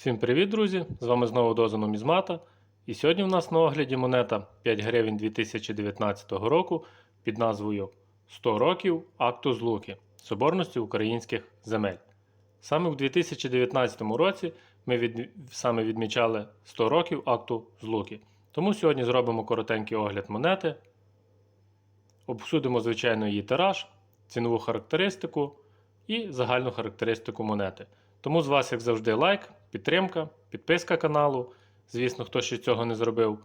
Всім привіт, друзі! З вами знову Доза Нумізмата. І сьогодні в нас на огляді монета 5 гривень 2019 року під назвою 100 років акту злуки Соборності українських земель. Саме в 2019 році ми від... саме відмічали 100 років акту злуки. Тому сьогодні зробимо коротенький огляд монети, обсудимо звичайно її тираж, цінову характеристику і загальну характеристику монети. Тому з вас, як завжди, лайк, підтримка, підписка каналу. Звісно, хто ще цього не зробив.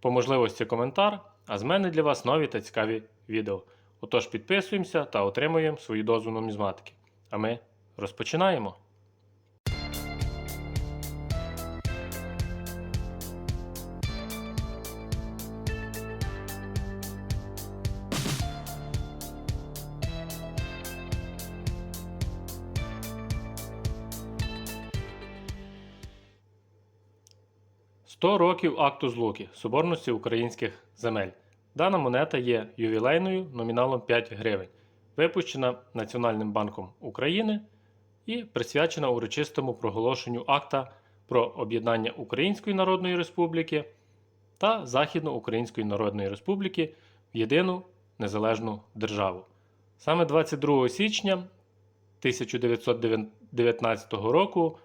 По можливості коментар, а з мене для вас нові та цікаві відео. Отож, підписуємося та отримуємо свою дозу нумізматики. А ми розпочинаємо. «100 років акту злуки Соборності українських земель. Дана монета є ювілейною номіналом 5 гривень, випущена Національним банком України і присвячена урочистому проголошенню акта про об'єднання Української Народної Республіки та Західноукраїнської Народної Республіки в єдину незалежну державу. Саме 22 січня 1919 року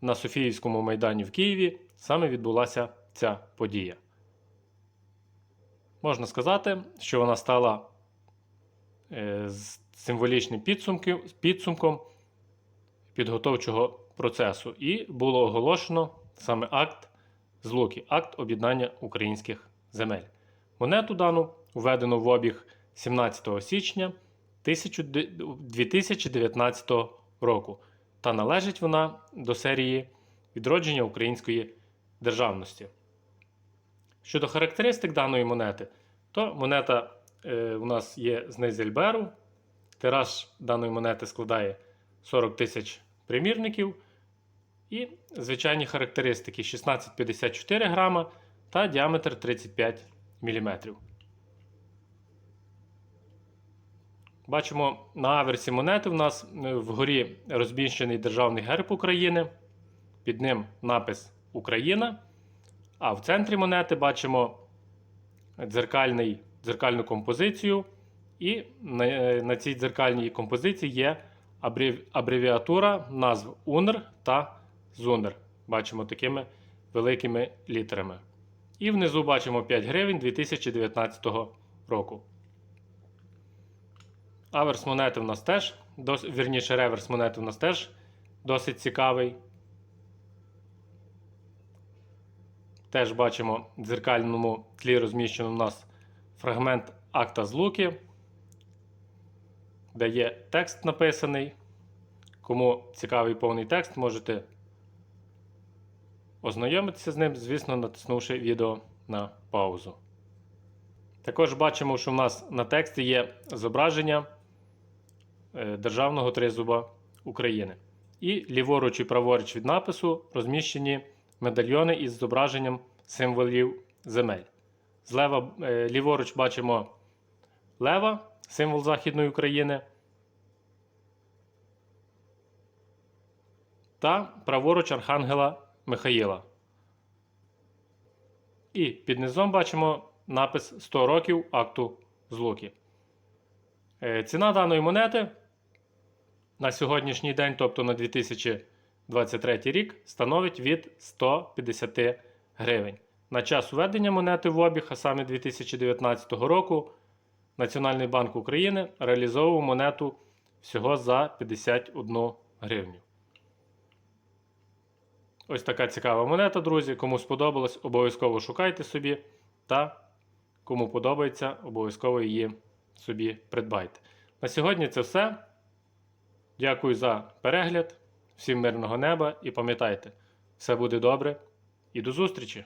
на Софіївському майдані в Києві саме відбулася ця подія. Можна сказати, що вона стала е, символічним підсумком підготовчого процесу, і було оголошено саме акт злуки, акт об'єднання українських земель. Монету дану введено в обіг 17 січня 2019 року, та належить вона до серії відродження української державності. Щодо характеристик даної монети, то монета е, у нас є з Нейзельберу. Тираж даної монети складає 40 тисяч примірників. І звичайні характеристики 1654 грама та діаметр 35 мм. Бачимо на аверсі монети у нас е, вгорі розміщений державний герб України. Під ним напис Україна. А в центрі монети бачимо дзеркальний, дзеркальну композицію. І на, е, на цій дзеркальній композиції є абрев- абревіатура назв УНР та ЗУНР. Бачимо такими великими літерами. І внизу бачимо 5 гривень 2019 року. Аверс монети в нас теж, вірніше, реверс монети в нас теж досить цікавий. Теж бачимо в дзеркальному тлі розміщено у нас фрагмент акта злуки, де є текст написаний. Кому цікавий повний текст, можете ознайомитися з ним, звісно, натиснувши відео на паузу. Також бачимо, що в нас на тексті є зображення е, Державного тризуба України. І ліворуч і праворуч від напису розміщені медальйони із зображенням символів земель. Злева, е, ліворуч бачимо лева, символ Західної України. Та праворуч Архангела Михаїла. І під низом бачимо напис 100 років акту злуки. Е, Ціна даної монети на сьогоднішній день, тобто на 2023 рік, становить від 150 гривень. На час введення монети в обіг, а саме 2019 року, Національний банк України реалізовував монету всього за 51 гривню. Ось така цікава монета, друзі. Кому сподобалось, обов'язково шукайте собі. Та кому подобається, обов'язково її собі придбайте. На сьогодні це все. Дякую за перегляд. Всім мирного неба і пам'ятайте, все буде добре і до зустрічі!